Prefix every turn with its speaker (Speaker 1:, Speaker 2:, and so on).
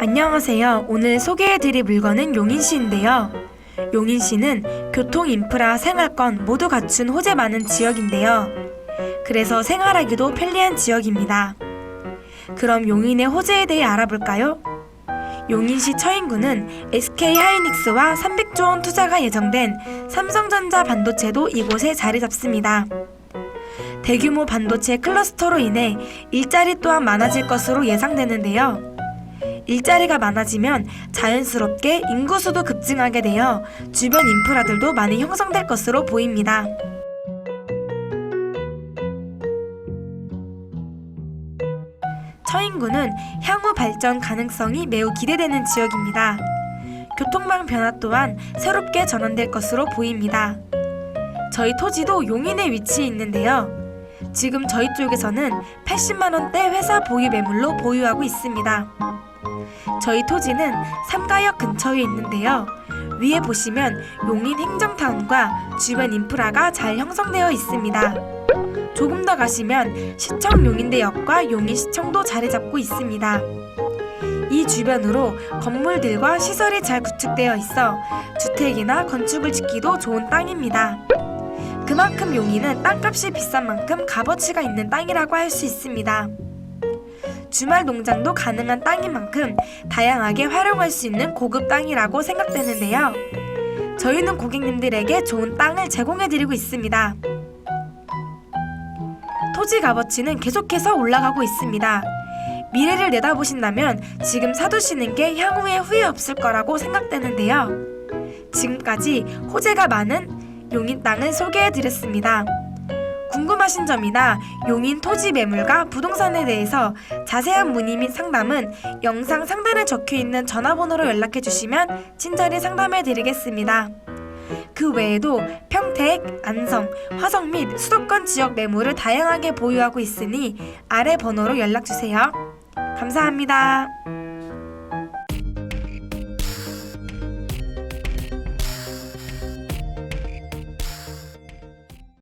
Speaker 1: 안녕하세요. 오늘 소개해드릴 물건은 용인시인데요. 용인시는 교통, 인프라, 생활권 모두 갖춘 호재 많은 지역인데요. 그래서 생활하기도 편리한 지역입니다. 그럼 용인의 호재에 대해 알아볼까요? 용인시 처인구는 SK 하이닉스와 300조 원 투자가 예정된 삼성전자 반도체도 이곳에 자리 잡습니다. 대규모 반도체 클러스터로 인해 일자리 또한 많아질 것으로 예상되는데요. 일자리가 많아지면 자연스럽게 인구수도 급증하게 되어 주변 인프라들도 많이 형성될 것으로 보입니다. 처인구는 향후 발전 가능성이 매우 기대되는 지역입니다. 교통망 변화 또한 새롭게 전환될 것으로 보입니다. 저희 토지도 용인에 위치해 있는데요. 지금 저희 쪽에서는 80만원대 회사 보유 매물로 보유하고 있습니다. 저희 토지는 삼가역 근처에 있는데요. 위에 보시면 용인 행정타운과 주변 인프라가 잘 형성되어 있습니다. 조금 더 가시면 시청 용인대역과 용인시청도 자리 잡고 있습니다. 이 주변으로 건물들과 시설이 잘 구축되어 있어 주택이나 건축을 짓기도 좋은 땅입니다. 그만큼 용인은 땅값이 비싼 만큼 값어치가 있는 땅이라고 할 수 있습니다. 주말 농장도 가능한 땅인 만큼 다양하게 활용할 수 있는 고급 땅이라고 생각되는데요. 저희는 고객님들에게 좋은 땅을 제공해드리고 있습니다. 토지 값어치는 계속해서 올라가고 있습니다. 미래를 내다보신다면 지금 사두시는 게 향후에 후회 없을 거라고 생각되는데요. 지금까지 호재가 많은 용인 땅을 소개해드렸습니다. 궁금하신 점이나 용인 토지 매물과 부동산에 대해서 자세한 문의 및 상담은 영상 상단에 적혀 있는 전화번호로 연락해 주시면 친절히 상담해 드리겠습니다. 그 외에도 평택, 안성, 화성 및 수도권 지역 매물을 다양하게 보유하고 있으니 아래 번호로 연락 주세요. 감사합니다.